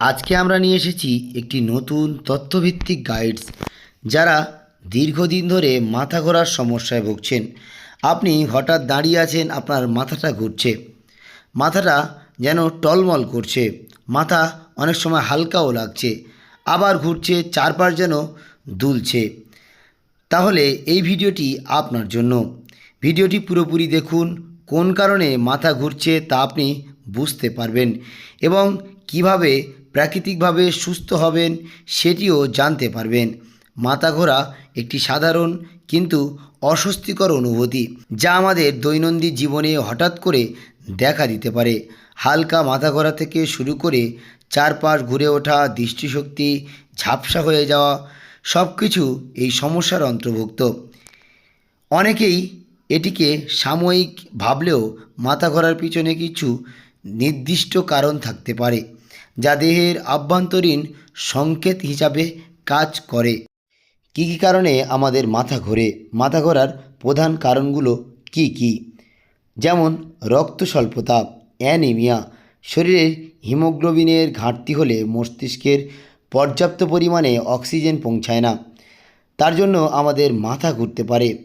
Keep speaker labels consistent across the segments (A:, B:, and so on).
A: আজকে আমরা নিয়ে এসেছি একটি নতুন তথ্যভিত্তিক গাইডস যারা দীর্ঘদিন ধরে মাথা ঘোরার সমস্যায় ভুগছেন। আপনি হঠাৎ দাঁড়িয়ে আছেন, আপনার মাথাটা ঘুরছে। মাথাটা যেন টলমল করছে। মাথা অনেক সময় হালকাও লাগছে। আবার ঘুরছে, চারপাশ যেন দুলছে। তাহলে এই ভিডিওটি আপনার জন্য। ভিডিওটি পুরোপুরি দেখুন, কোন কারণে মাথা ঘুরছে তা আপনি বুঝতে পারবেন এবং কীভাবে প্রাকৃতিকভাবে সুস্থ হবেন, সেটিও জানতে পারবেন। মাথা ঘোরা একটি সাধারণ কিন্তু অস্বস্তিকর অনুভূতি, যা আমাদের দৈনন্দিন জীবনে হঠাৎ করে দেখা দিতে পারে। হালকা মাথা ঘোরা থেকে শুরু করে চারপাশ ঘুরে ওঠা, দৃষ্টিশক্তি, ঝাপসা হয়ে যাওয়া সব কিছু এই সমস্যার অন্তর্ভুক্ত। অনেকেই এটিকে সাময়িক ভাবলেও মাথা ঘোরার পিছনে কিছু নির্দিষ্ট কারণ থাকতে পারে। যা দেহের আভ্যন্তরীণ সংকেত হিসাবে কাজ করে। কী কী কারণে আমাদের মাথা ঘোরে? মাথা ঘোরার প্রধান কারণগুলো কি কি? যেমন রক্ত স্বল্পতা অ্যানিমিয়া শরীরের হিমোগ্লোবিনের ঘাটতি হলে মস্তিষ্কের পর্যাপ্ত পরিমাণে অক্সিজেন পৌঁছায় না। তার জন্য আমাদের মাথা ঘুরতে পারে।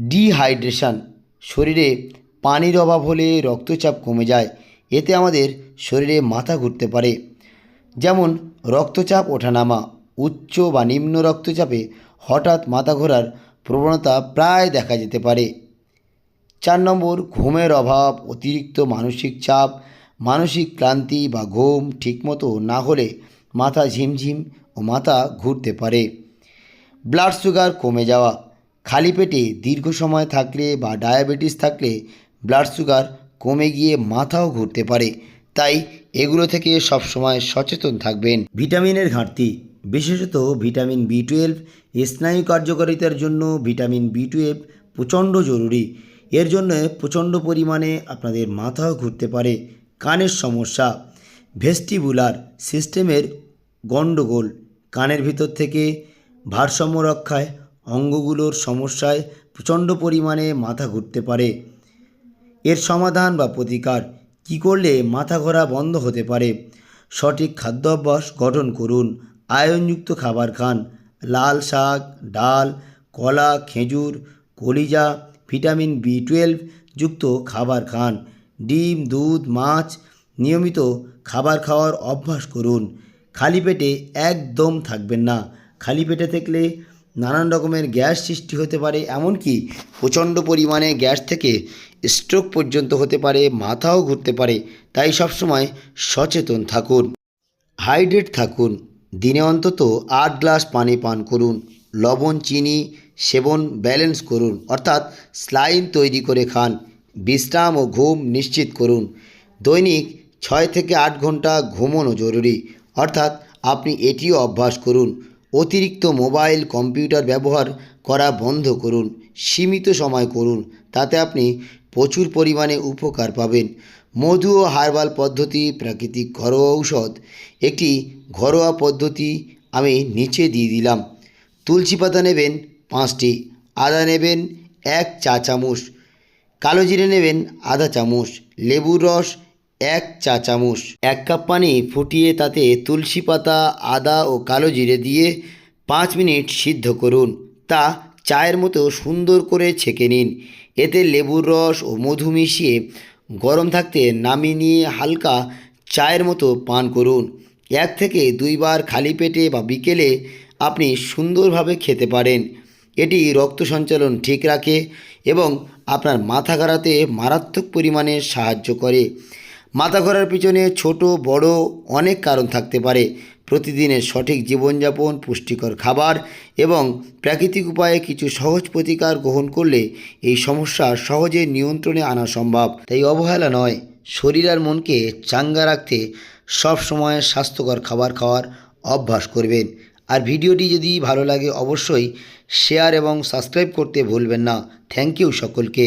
A: ডিহাইড্রেশন, শরীরে পানির অভাব হলে রক্তচাপ কমে যায়। এতে আমাদের শরীরে মাথা ঘুরতে পারে। যেমন রক্তচাপ ওঠানামা, উচ্চ বা নিম্ন রক্তচাপে হঠাৎ মাথা ঘোরার প্রবণতা প্রায় দেখা যেতে পারে। চার নম্বর, ঘুমের অভাব, অতিরিক্ত মানসিক চাপ, মানসিক ক্লান্তি বা ঘুম ঠিকমতো না হলে মাথা ঝিমঝিম ও মাথা ঘুরতে পারে। ব্লাড সুগার কমে যাওয়া, খালি পেটে দীর্ঘ সময় থাকলে বা ডায়াবেটিস থাকলে ব্লাড সুগার কমে গিয়ে মাথাও ঘুরতে পারে। তাই এগুলো থেকে সবসময় সচেতন থাকবেন। ভিটামিনের ঘাটতি, বিশেষত ভিটামিন বি টুয়েলভ, স্নায়ু কার্যকারিতার জন্য ভিটামিন বি টুয়েলভ প্রচণ্ড জরুরি। এর জন্য প্রচণ্ড পরিমাণে আপনাদের মাথাও ঘুরতে পারে। কানের সমস্যা, ভেস্টিবুলার সিস্টেমের গণ্ডগোল, কানের ভিতর থেকে ভারসাম্য রক্ষায়, অঙ্গগুলোর সমস্যায় প্রচণ্ড পরিমাণে মাথা ঘুরতে পারে। এর সমাধান বা প্রতিকার কী করলে মাথা ঘোরা বন্ধ হতে পারে? সঠিক খাদ্য অভ্যাস গঠন করুন। আয়নযুক্ত খাবার খান। লাল শাক, ডাল, কলা, খেজুর, কলিজা, ভিটামিন বি টুয়েলভ যুক্ত খাবার খান। ডিম, দুধ, মাছ নিয়মিত খাবার খাওয়ার অভ্যাস করুন। খালি পেটে একদম থাকবেন না। খালি পেটে থাকলে নানান রকমের গ্যাস সৃষ্টি হতে পারে, এমনকি প্রচণ্ড পরিমাণে গ্যাস থেকে স্ট্রোক পর্যন্ত হতে পারে, মাথাও ঘুরতে পারে, তাই সবসময় সচেতন থাকুন। হাইড্রেট থাকুন। দিনে অন্তত আট গ্লাস পানি পান করুন। লবণ, চিনি, সেবন ব্যালেন্স করুন, অর্থাৎ স্লাইন তৈরি করে খান। বিশ্রাম ও ঘুম নিশ্চিত করুন। দৈনিক ছয় থেকে আট ঘণ্টা ঘুমোনো জরুরি, অর্থাৎ আপনি এটিও অভ্যাস করুন। অতিরিক্ত মোবাইল, কম্পিউটার ব্যবহার করা বন্ধ করুন। সীমিত সময় করুন। তাতে আপনি প্রচুর পরিমাণে উপকার পাবেন। মধু ও হার্বাল পদ্ধতি, প্রাকৃতিক ঘরোয়া ঔষধ, একটি ঘরোয়া পদ্ধতি আমি নিচে দিয়ে দিলাম। তুলসী পাতা নেবেন পাঁচটি, আদা নেবেন এক চা চামচ, কালো জিরে নেবেন আধা চামচ, লেবুর রস এক চা চামচ। এক কাপ পানি ফুটিয়ে তাতে তুলসী পাতা, আদা ও কালো জিরে দিয়ে পাঁচ মিনিট সিদ্ধ করুন। তা চায়ের মতো সুন্দর করে ছেঁকে নিন। এতে লেবুর রস ও মধু মিশিয়ে গরম থাকতে নামিয়ে নিয়ে হালকা চায়ের মতো পান করুন। এক থেকে দুইবার খালি পেটে বা বিকেলে আপনি সুন্দরভাবে খেতে পারেন। এটি রক্ত সঞ্চালন ঠিক রাখে এবং আপনার মাথা ঘারাতে মারাত্মক পরিমাণে সাহায্য করে। মাথা ঘোরার পিছনে ছোট, বড় অনেক কারণ থাকতে পারে। প্রতিদিনের সঠিক জীবনযাপন, পুষ্টিকর খাবার এবং প্রাকৃতিক উপায়ে কিছু সহজ প্রতিকার গ্রহণ করলে এই সমস্যা সহজে নিয়ন্ত্রণে আনা সম্ভব। তাই অবহেলা নয়, শরীর আর মনকে চাঙ্গা রাখতে সব সময় স্বাস্থ্যকর খাবার খাওয়ার অভ্যাস করবেন। আর ভিডিওটি যদি ভালো লাগে অবশ্যই শেয়ার এবং সাবস্ক্রাইব করতে ভুলবেন না। থ্যাংক ইউ সকলকে।